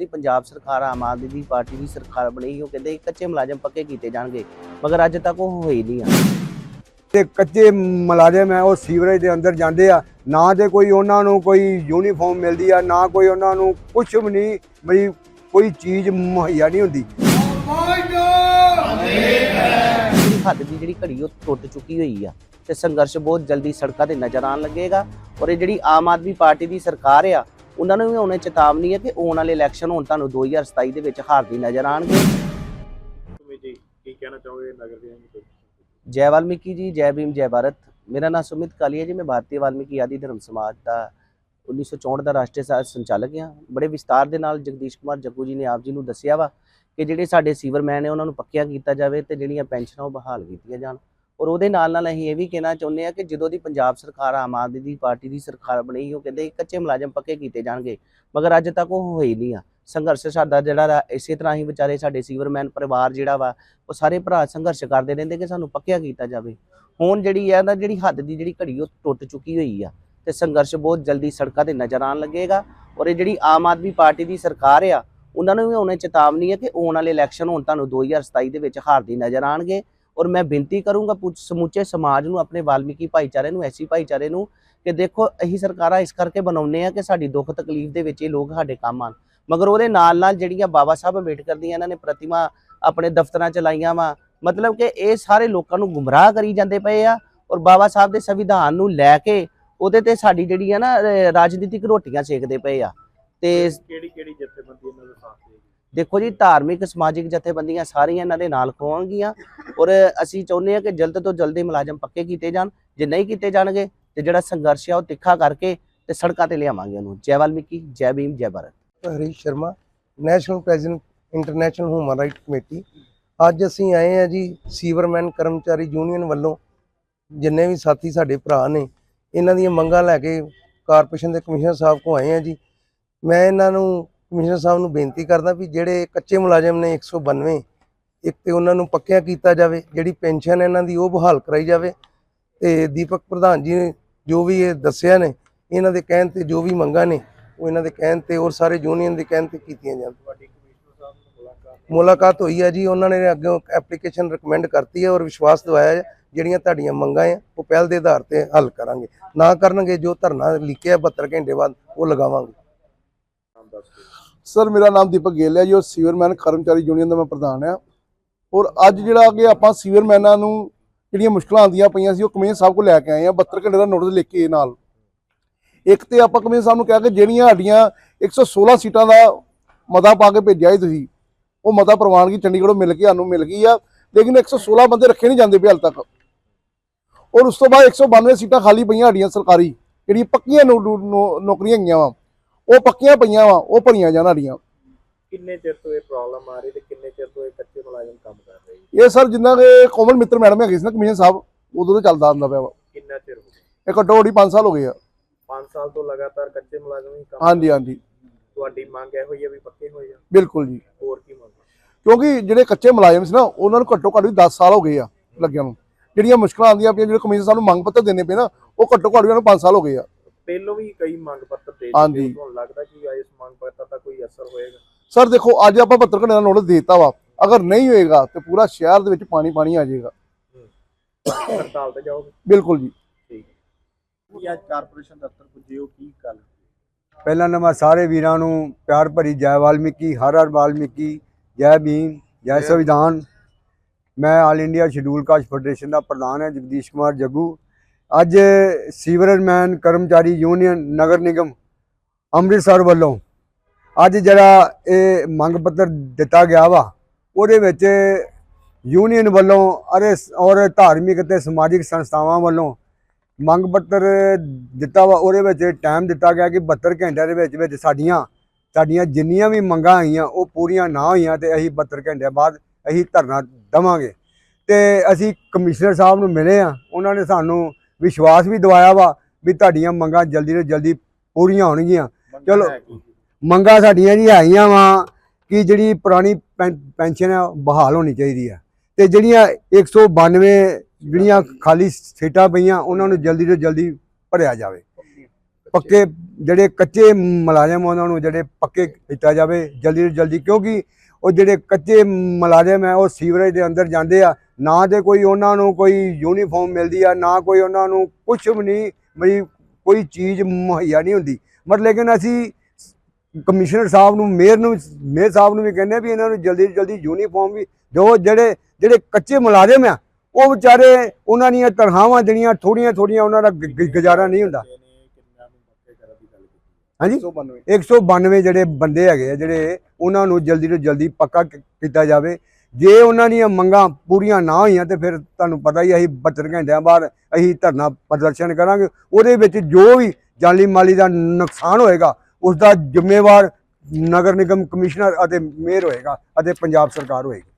ਦੀ ਪੰਜਾਬ ਸਰਕਾਰ ਆਮ ਆਦਮੀ ਪਾਰਟੀ ਦੀ ਸਰਕਾਰ ਬਣੀ ਉਹ ਕਹਿੰਦੇ ਕੱਚੇ ਮੁਲਾਜ਼ਮ ਪੱਕੇ ਕੀਤੇ ਜਾਣਗੇ ਮਗਰ ਅੱਜ ਤੱਕ ਉਹ ਹੋਈ ਨਹੀਂ ਆ। ਤੇ ਕੱਚੇ ਮੁਲਾਜ਼ਮ ਹੈ ਉਹ ਸੀਵਰੇਜ ਦੇ ਅੰਦਰ ਜਾਂਦੇ ਆ ਨਾ ਤੇ ਕੋਈ ਉਹਨਾਂ ਨੂੰ ਕੋਈ ਯੂਨੀਫਾਰਮ ਮਿਲਦੀ ਆ ਨਾ ਕੋਈ ਉਹਨਾਂ ਨੂੰ ਕੁਝ ਵੀ ਨਹੀਂ ਬਈ ਕੋਈ ਚੀਜ਼ ਮੁਹੱਈਆ ਨਹੀਂ ਹੁੰਦੀ। ਹੱਦ ਦੀ ਜਿਹੜੀ ਘੜੀ ਉਹ ਟੁੱਟ ਚੁੱਕੀ ਹੋਈ ਆ ਤੇ ਸੰਘਰਸ਼ ਬਹੁਤ ਜਲਦੀ ਸੜਕਾਂ ਤੇ ਨਜ਼ਰ ਆਉਣ ਲੱਗੇਗਾ ਔਰ ਇਹ ਜਿਹੜੀ ਆਮ ਆਦਮੀ ਪਾਰਟੀ ਦੀ ਸਰਕਾਰ ਆ ਉਹਨਾਂ ਨੂੰ ਵੀ ਉਹਨੇ ਚੇਤਾਵਨੀ ਹੈ ਕਿ ਆਉਣ ਵਾਲੇ ਇਲੈਕਸ਼ਨ ਹੁਣ ਤੁਹਾਨੂੰ 2027 ਦੇ ਵਿੱਚ ਹਾਰਦੀ ਨਜ਼ਰ ਆਣਗੇ ਜੀ ਕੀ ਕਹਿਣਾ ਚਾਹੋਗੇ ਨਗਰ ਦੇ ਜੈ ਵਾਲਮੀਕੀ ਜੀ ਜੈ ਭੀਮ ਜੈ ਭਾਰਤ। ਮੇਰਾ ਨਾਮ ਸੁਮਿਤ ਕਾਲੀਆ ਜੀ। ਮੈਂ ਭਾਰਤੀ ਵਾਲਮੀਕੀ ਆਦੀ ਧਰਮ ਸਮਾਜ ਦਾ 1964 ਦਾ ਰਾਸ਼ਟਰੀ ਸਾ- ਸੰਚਾਲਕ ਹਾਂ। ਬੜੇ ਵਿਸਤਾਰ ਦੇ ਨਾਲ ਜਗਦੀਸ਼ ਕੁਮਾਰ ਜੱਗੂ ਜੀ ਨੇ ਆਪ ਜੀ ਨੂੰ ਦੱਸਿਆ ਵਾ ਕਿ ਜਿਹੜੇ ਸਾਡੇ ਸੀਵਰਮੈਨ ਨੇ ਉਹਨਾਂ ਨੂੰ ਪੱਕਿਆ ਕੀਤਾ ਜਾਵੇ ਤੇ ਜਿਹੜੀਆਂ ਪੈਨਸ਼ਨਾਂ ਉਹ ਬਹਾਲ ਕੀਤੀਆਂ ਜਾਣ। ਔਰ ਉਹਦੇ ਨਾਲ ਨਾਲ ਅਸੀਂ ਇਹ ਵੀ ਕਹਿਣਾ ਚਾਹੁੰਦੇ ਆ ਕਿ ਜਦੋਂ ਦੀ ਪੰਜਾਬ ਸਰਕਾਰ ਆਮ ਆਦਮੀ ਪਾਰਟੀ ਦੀ ਸਰਕਾਰ ਬਣੀ ਉਹ ਕਹਿੰਦੇ ਕੱਚੇ ਮੁਲਾਜ਼ਮ ਪੱਕੇ ਕੀਤੇ ਜਾਣਗੇ, ਮਗਰ ਅੱਜ ਤੱਕ ਉਹ ਹੋਈ ਨਹੀਂ ਆ। ਸੰਘਰਸ਼ ਸਾਡਾ ਜਿਹੜਾ ਇਸੇ ਤਰ੍ਹਾਂ ਹੀ ਵਿਚਾਰੇ ਸਾਡੇ ਸੀਵਰਮੈਨ ਪਰਿਵਾਰ ਜਿਹੜਾ ਵਾ, ਉਹ ਸਾਰੇ ਭਰਾ ਸੰਘਰਸ਼ ਕਰਦੇ ਰਹਿੰਦੇ ਕਿ ਸਾਨੂੰ ਪੱਕਿਆ ਕੀਤਾ ਜਾਵੇ। ਹੁਣ ਜਿਹੜੀ ਹੈ ਨਾ, ਜਿਹੜੀ ਹੱਦ ਦੀ ਜਿਹੜੀ ਘੜੀ ਉਹ ਟੁੱਟ ਚੁੱਕੀ ਹੋਈ ਆ, ਤੇ ਸੰਘਰਸ਼ ਬਹੁਤ ਜਲਦੀ ਸੜਕਾਂ ਤੇ ਨਜ਼ਰ ਆਉਣ ਲੱਗੇਗਾ। ਔਰ ਇਹ ਜਿਹੜੀ ਆਮ ਆਦਮੀ ਪਾਰਟੀ ਦੀ ਸਰਕਾਰ ਆ, ਉਹਨਾਂ ਨੂੰ ਵੀ ਉਹਨੇ ਚੇਤਾਵਨੀ ਹੈ ਕਿ ਆਉਣ ਵਾਲੇ ਇਲੈਕਸ਼ਨ ਹੁਣ ਤੁਹਾਨੂੰ 2027 ਦੇ ਵਿੱਚ ਹਾਰਦੀ ਨਜ਼ਰ ਆਣਗੇ ਔਰ ਮੈਂ ਬੇਨਤੀ ਕਰੂੰਗਾ ਸਮੁੱਚੇ ਸਮਾਜ ਨੂੰ ਆਪਣੇ ਵਾਲਮੀਕੀ ਭਾਈਚਾਰੇ ਨੂੰ ਐਸੀ ਭਾਈਚਾਰੇ ਨੂੰ ਕਿ ਦੇਖੋ ਅਸੀਂ ਸਰਕਾਰਾਂ ਇਸ ਕਰਕੇ ਬਣਾਉਂਦੇ ਆ ਕਿ ਸਾਡੀ ਦੁੱਖ ਤਕਲੀਫ ਦੇ ਵਿੱਚ ਇਹ ਲੋਕ ਸਾਡੇ ਕੰਮ ਆਣ ਮਗਰ ਉਹਦੇ ਨਾਲ ਨਾਲ ਜਿਹੜੀਆਂ ਬਾਬਾ ਸਾਹਿਬ ਅੰਬੇਡਕਰ ਦੀਆਂ ਇਹਨਾਂ ਨੇ ਪ੍ਰਤਿਮਾ ਆਪਣੇ ਦਫ਼ਤਰਾਂ ਚ ਲਾਈਆਂ ਵਾ ਮਤਲਬ ਕਿ ਇਹ ਸਾਰੇ ਲੋਕਾਂ ਨੂੰ ਗੁੰਮਰਾਹ ਕਰੀ ਜਾਂਦੇ ਪਏ ਆ ਔਰ ਬਾਬਾ ਸਾਹਿਬ ਦੇ ਸੰਵਿਧਾਨ ਨੂੰ ਲੈ ਕੇ ਉਹਦੇ ਤੇ ਸਾਡੀ ਜਿਹੜੀ ਆ ਨਾ ਅਹ ਰਾਜਨੀਤਿਕ ਰੋਟੀਆਂ ਸੇਕਦੇ ਪਏ ਆ। ਤੇ ਕਿਹੜੀ ਕਿਹੜੀ ਜਥੇਬੰਦੀ ਇਹਨਾਂ ਦਾ ਸਾਥ ਦੇਖੋ ਜੀ ਧਾਰਮਿਕ ਸਮਾਜਿਕ ਜਥੇਬੰਦੀਆਂ ਸਾਰੀਆਂ ਇਹਨਾਂ ਦੇ ਨਾਲ ਖਵਾਉਣਗੀਆਂ ਔਰ ਅਸੀਂ ਚਾਹੁੰਦੇ ਹਾਂ ਕਿ ਜਲਦ ਤੋਂ ਜਲਦੀ ਮੁਲਾਜ਼ਮ ਪੱਕੇ ਕੀਤੇ ਜਾਣ, ਜੇ ਨਹੀਂ ਕੀਤੇ ਜਾਣਗੇ ਤੇ ਜਿਹੜਾ ਸੰਘਰਸ਼ ਆ ਉਹ ਤਿੱਖਾ ਕਰਕੇ ਤੇ ਸੜਕਾਂ ਤੇ ਲਿਆਵਾਂਗੇ ਉਹਨੂੰ। ਜੈ ਵਾਲਮੀਕੀ, ਜੈ ਭੀਮ, ਜੈ Bharat. Harish Sharma national president international human right committee ਅੱਜ ਅਸੀਂ ਆਏ ਆ ਜੀ ਸੀਵਰਮੈਨ ਕਰਮਚਾਰੀ ਯੂਨੀਅਨ ਵੱਲੋਂ, ਜਿੰਨੇ ਵੀ ਸਾਥੀ ਸਾਡੇ ਭਰਾ ਨੇ, ਇਹਨਾਂ ਦੀਆਂ ਮੰਗਾਂ ਲੈ ਕੇ ਕਾਰਪੋਰੇਸ਼ਨ ਦੇ ਕਮਿਸ਼ਨਰ ਸਾਹਿਬ ਕੋ ਆਏ ਆ ਜੀ। ਮੈਂ ਇਹਨਾਂ ਨੂੰ, ਕਮਿਸ਼ਨਰ ਸਾਹਿਬ ਨੂੰ ਬੇਨਤੀ ਕਰਦਾ ਵੀ ਜਿਹੜੇ ਕੱਚੇ ਮੁਲਾਜ਼ਮ ਨੇ 192 ਇੱਕ ਤੇ ਉਹਨਾਂ ਨੂੰ ਪੱਕਿਆ ਕੀਤਾ ਜਾਵੇ, ਜਿਹੜੀ ਪੈਨਸ਼ਨ ਇਹਨਾਂ ਦੀ ਉਹ ਬਹਾਲ ਕਰਾਈ ਜਾਵੇ। ਤੇ ਦੀਪਕ ਪ੍ਰਧਾਨ ਜੀ ਨੇ ਜੋ ਵੀ ਇਹ ਦੱਸਿਆ ਨੇ, ਇਹਨਾਂ ਦੇ ਕਹਿਣ ਤੇ ਜੋ ਵੀ ਮੰਗਾਂ ਨੇ, ਉਹ ਇਹਨਾਂ ਦੇ ਕਹਿਣ ਤੇ ਔਰ ਸਾਰੇ ਯੂਨੀਅਨ ਦੇ ਕਹਿਣ ਤੇ ਕੀਤੀਆਂ ਜਾਣ। ਤੁਹਾਡੀ ਮੁਲਾਕਾਤ ਹੋਈ ਹੈ ਜੀ, ਉਹਨਾਂ ਨੇ ਅੱਗੇ ਐਪਲੀਕੇਸ਼ਨ ਰეკਮੈਂਡ ਕਰਤੀ ਹੈ ਔਰ ਵਿਸ਼ਵਾਸ ਦਵਾਇਆ ਹੈ ਜਿਹੜੀਆਂ ਤੁਹਾਡੀਆਂ ਮੰਗਾਂ ਆ, ਉਹ ਪਹਿਲ ਦੇ ਆਧਾਰ ਤੇ ਹੱਲ ਕਰਾਂਗੇ। ਨਾ ਕਰਨਗੇ, ਜੋ ਧਰਨਾ ਲਿਖਿਆ 72 ਘੰਟੇ ਬਾਅਦ, ਉਹ ਲਗਾਵਾਂਗੇ। ਸਰ, ਮੇਰਾ ਨਾਮ ਦੀਪਕ ਗੇਲ ਹੈ ਜੀ, ਉਹ ਸੀਵਰਮੈਨ ਕਰਮਚਾਰੀ ਯੂਨੀਅਨ ਦਾ ਮੈਂ ਪ੍ਰਧਾਨ ਆ। ਔਰ ਅੱਜ ਜਿਹੜਾ ਕਿ ਆਪਾਂ ਸੀਵਰਮੈਨਾਂ ਨੂੰ ਜਿਹੜੀਆਂ ਮੁਸ਼ਕਲਾਂ ਆਉਂਦੀਆਂ ਪਈਆਂ ਸੀ, ਉਹ ਕਮੇਨ ਸਾਹਿਬ ਕੋਲ ਲੈ ਕੇ ਆਏ ਆ 72 ਘੰਟੇ ਦਾ ਨੋਟਿਸ ਲਿਖ ਕੇ ਨਾਲ। ਇੱਕ ਤੇ ਆਪਾਂ ਕਮੇਨ ਸਾਹਿਬ ਨੂੰ ਕਿਹਾ ਕਿ ਜਿਹੜੀਆਂ ਸਾਡੀਆਂ 116 ਸੀਟਾਂ ਦਾ ਮਤਾ ਪਾ ਕੇ ਭੇਜਿਆ ਸੀ ਤੁਸੀਂ, ਉਹ ਮਤਾ ਪ੍ਰਵਾਨਗੀ ਚੰਡੀਗੜ੍ਹੋਂ ਮਿਲ ਕੇ ਸਾਨੂੰ ਮਿਲ ਗਈ ਆ, ਲੇਕਿਨ 116 ਬੰਦੇ ਰੱਖੇ ਨਹੀਂ ਜਾਂਦੇ ਪਏ ਹਾਲ ਤੱਕ। ਔਰ ਉਸ ਤੋਂ ਬਾਅਦ 192 ਸੀਟਾਂ ਖਾਲੀ ਪਈਆਂ ਸਾਡੀਆਂ ਸਰਕਾਰੀ, ਜਿਹੜੀਆਂ ਪੱਕੀਆਂ ਨੌ- ਨੌ- ਨੌਕਰੀਆਂ ਹੈਗੀਆਂ ਵਾ। ਉਹ ਪੱਕੀਆਂ ਪਈਆਂ ਵਾ, ਉਹ ਭਰੀਆਂ ਜਾਣ ਸਾਡੀਆਂ। ਕਿੰਨੇ ਚਿਰ ਤੋਂ ਇਹ ਪ੍ਰੋਬਲਮ ਆ ਰਹੀ ਤੇ ਕਿੰਨੇ ਚਿਰ ਤੋਂ ਇਹ ਕੱਚੇ ਮੁਲਾਜ਼ਮ ਕੰਮ ਕਰ ਰਹੇ ਜੀ? ਇਹ ਸਰ ਜਿੰਨਾ ਕਿ ਕੋਮਲ ਮਿੱਤਰ ਮੈਡਮ ਹੈਗੇ ਸੀ ਨਾ ਕਮਿਸ਼ਨ ਸਾਹਿਬ ਉਦੋਂ ਤੋਂ ਚੱਲਦਾ ਹੁੰਦਾ ਪਿਆ ਵਾ। ਕਿੰਨਾ ਚਿਰ ਹੋ ਗਿਆ? ਇਹ ਘੱਟੋ ਘੱਟ 5 ਸਾਲ ਹੋ ਗਏ ਆ। 5 ਸਾਲ ਤੋਂ ਲਗਾਤਾਰ ਕੱਚੇ ਮੁਲਾਜ਼ਮ ਹੀ ਕੰਮ ਹਾਂਜੀ ਹਾਂਜੀ। ਤੁਹਾਡੀ ਮੰਗ ਇਹ ਹੋਈ ਹੈ ਵੀ ਪੱਕੇ ਹੋ ਜਾਣ ਬਿਲਕੁਲ ਜੀ। ਹੋਰ ਕੀ ਮੰਗ ਕਿਉਂਕਿ ਜਿਹੜੇ ਕੱਚੇ ਮੁਲਾਜ਼ਮ ਸੀ ਨਾ ਉਹਨਾਂ ਨੂੰ ਘੱਟੋ ਘੱਟ ਵੀ 10 ਸਾਲ ਹੋ ਗਏ ਆ ਲੱਗਿਆ ਨੂੰ। ਜਿਹੜੀਆਂ ਮੁਸ਼ਕਲਾਂ ਆਉਂਦੀਆਂ ਪਈਆਂ ਜਿਹੜੇ ਕਮਿਸ਼ਨ ਸਾਹਿਬ ਨੂੰ ਮੰਗ ਪੱਤਰ ਦੇਣੇ ਪਏ ਨਾ ਉਹ ਘੱਟੋ ਘੱਟ ਵੀ ਉਹਨਾਂ ਨੂੰ 5 ਸਾਲ ਹੋ ਗਏ ਆ। ਪਹਿਲੋਂ ਵੀ ਕਈ ਮੰਗ ਪੱਤਰ ਦੇ ਹਾਂਜੀ। ਤੁਹਾਨੂੰ ਲੱਗਦਾ ਕਿ ਇਸ ਮੰਗ ਪੱਤਰ ਦਾ ਕੋਈ ਅਸਰ ਹੋਏਗਾ। ਸਰ ਦੇਖੋ ਅੱਜ ਆਪਾਂ 72 ਘੰਟੇ ਦਾ ਨੋਟਿਸ ਦੇ ਦਿੱਤਾ ਵਾ। ਅਗਰ ਨਹੀਂ ਹੋਏਗਾ ਤੇ ਪੂਰਾ ਸ਼ਹਿਰ ਦੇ ਵਿੱਚ ਪਾਣੀ ਪਾਣੀ ਆ ਜਾਏਗਾ। ਹੜਤਾਲ ਤੇ ਜਾਓਗੇ? ਬਿਲਕੁਲ ਜੀ। ਠੀਕ ਕੀ ਅੱਜ ਕਾਰਪੋਰੇਸ਼ਨ ਦਫ਼ਤਰ ਪੁੱਜੇ ਹੋ? ਕੀ ਗੱਲ? ਪਹਿਲਾਂ ਤਾਂ ਮੈਂ ਸਾਰੇ ਵੀਰਾਂ ਨੂੰ ਪਿਆਰ ਭਰੀ ਜੈ ਵਾਲਮੀਕੀ ਹਰ ਹਰ ਵਾਲਮੀਕੀ ਜੈ ਭੀਮ ਜੈ ਸੰਵਿਧਾਨ। ਮੈਂ all India schedule caste federation ਦਾ ਪ੍ਰਧਾਨ ਹਾਂ ਜਗਦੀਸ਼ ਕੁਮਾਰ ਜੱਗੂ। ਅੱਜ ਸੀਵਰਮੈਨ ਕਰਮਚਾਰੀ ਯੂਨੀਅਨ ਨਗਰ ਨਿਗਮ ਅੰਮ੍ਰਿਤਸਰ ਵੱਲੋਂ ਅੱਜ ਜਿਹੜਾ ਇਹ ਮੰਗ ਪੱਤਰ ਦਿੱਤਾ ਗਿਆ ਵਾ ਉਹਦੇ ਵਿੱਚ ਯੂਨੀਅਨ ਵੱਲੋਂ ਅਰੇ ਔਰ ਧਾਰਮਿਕ ਅਤੇ ਸਮਾਜਿਕ ਸੰਸਥਾਵਾਂ ਵੱਲੋਂ ਮੰਗ ਪੱਤਰ ਦਿੱਤਾ ਵਾ ਉਹਦੇ ਵਿੱਚ ਟਾਈਮ ਦਿੱਤਾ ਗਿਆ ਕਿ 72 ਘੰਟਿਆਂ ਦੇ ਵਿੱਚ ਵਿੱਚ ਸਾਡੀਆਂ ਸਾਡੀਆਂ ਜਿੰਨੀਆਂ ਵੀ ਮੰਗਾਂ ਆਈਆਂ ਉਹ ਪੂਰੀਆਂ ਨਾ ਹੋਈਆਂ ਤੇ ਅਸੀਂ 72 ਘੰਟਿਆਂ ਬਾਅਦ ਅਸੀਂ ਧਰਨਾ ਦਵਾਂਗੇ। ਤੇ ਅਸੀਂ ਕਮਿਸ਼ਨਰ ਸਾਹਿਬ ਨੂੰ ਮਿਲੇ ਆ ਉਹਨਾਂ ਨੇ ਸਾਨੂੰ ਵਿਸ਼ਵਾਸ ਵੀ ਦਿਵਾਇਆ ਵਾ ਵੀ ਤੁਹਾਡੀਆਂ ਮੰਗਾਂ ਜਲਦੀ ਤੋਂ ਜਲਦੀ ਪੂਰੀਆਂ ਹੋਣਗੀਆਂ। ਚਲੋ। ਮੰਗਾਂ ਸਾਡੀਆਂ ਜੀ ਆਈਆਂ ਵਾ। ਕਿ ਜਿਹੜੀ ਪੁਰਾਣੀ ਪੈਨ- ਪੈਨਸ਼ਨ ਹੈ ਉਹ ਬਹਾਲ ਹੋਣੀ ਚਾਹੀਦੀ ਹੈ ਤੇ ਜਿਹੜੀਆਂ 192 ਜਿਹੜੀਆਂ ਖਾਲੀ ਸੀਟਾਂ ਪਈਆਂ, ਉਹਨਾਂ ਨੂੰ ਜਲਦੀ ਤੋਂ ਜਲਦੀ ਭਰਿਆ ਜਾਵੇ। ਪੱਕੇ ਜਿਹੜੇ ਕੱਚੇ ਮੁਲਾਜ਼ਮ ਉਹਨਾਂ ਨੂੰ ਜਿਹੜੇ ਪੱਕੇ ਕੀਤਾ ਜਾਵੇ ਜਲਦੀ ਤੋਂ ਜਲਦੀ, ਕਿਉਂਕਿ ਉਹ ਜਿਹੜੇ ਕੱਚੇ ਮੁਲਾਜ਼ਮ ਹੈ ਉਹ ਸੀਵਰੇਜ ਦੇ ਅੰਦਰ ਜਾਂਦੇ ਆ। ਨਾ ਤੇ ਕੋਈ ਉਹਨਾਂ ਨੂੰ ਕੋਈ ਯੂਨੀਫਾਰਮ ਮਿਲਦੀ ਆ, ਨਾ ਕੋਈ ਉਹਨਾਂ ਨੂੰ ਕੁਝ ਵੀ ਨਹੀਂ, ਬਈ ਕੋਈ ਚੀਜ਼ ਮੁਹੱਈਆ ਨਹੀਂ ਹੁੰਦੀ। ਮਤਲਬ ਲੇਕਿਨ ਅਸੀਂ ਕਮਿਸ਼ਨਰ ਸਾਹਿਬ ਨੂੰ, ਮੇਅਰ ਨੂੰ ਮੇਅਰ ਸਾਹਿਬ ਨੂੰ ਵੀ ਕਹਿੰਦੇ ਆ ਵੀ ਇਹਨਾਂ ਨੂੰ ਜਲਦੀ ਤੋਂ ਜਲਦੀ ਯੂਨੀਫਾਰਮ ਵੀ ਜੋ ਜਿਹੜੇ ਜਿਹੜੇ ਕੱਚੇ ਮੁਲਾਜ਼ਮ ਆ, ਉਹ ਵਿਚਾਰੇ ਉਹਨਾਂ ਦੀਆਂ ਤਨਖਾਹਾਂ ਜਿਹੜੀਆਂ ਥੋੜੀਆਂ ਥੋੜੀਆਂ ਉਹਨਾਂ ਦਾ ਗੁਜ਼ਾਰਾ ਨਹੀਂ ਹੁੰਦਾ। ਕਿੰਨਾ ਨੂੰ ਪੱਕੇ ਕਰਨ ਹਾਂਜੀ 192 ਜਿਹੜੇ ਬੰਦੇ ਹੈਗੇ ਆ, ਜਿਹੜੇ ਉਹਨਾਂ ਨੂੰ ਜਲਦੀ ਤੋਂ ਜਲਦੀ ਪੱਕਾ ਕੀਤਾ ਜਾਵੇ। ਜੇ ਉਹਨਾਂ ਦੀਆਂ ਮੰਗਾਂ ਪੂਰੀਆਂ ਨਾ ਹੋਈਆਂ ਤੇ ਫਿਰ ਤੁਹਾਨੂੰ ਪਤਾ ਹੀ ਅਸੀਂ 72 ਘੰਟਿਆਂ ਬਾਅਦ ਅਸੀਂ ਧਰਨਾ ਪ੍ਰਦਰਸ਼ਨ ਕਰਾਂਗੇ। ਉਹਦੇ ਵਿੱਚ ਜੋ ਵੀ ਜਾਨੀ ਮਾਲੀ ਦਾ ਨੁਕਸਾਨ ਹੋਏਗਾ ਉਸ ਦਾ ਜ਼ਿੰਮੇਵਾਰ ਨਗਰ ਨਿਗਮ ਕਮਿਸ਼ਨਰ ਅਤੇ ਮੇਅਰ ਹੋਏਗਾ ਅਤੇ ਪੰਜਾਬ ਸਰਕਾਰ ਹੋਏਗੀ।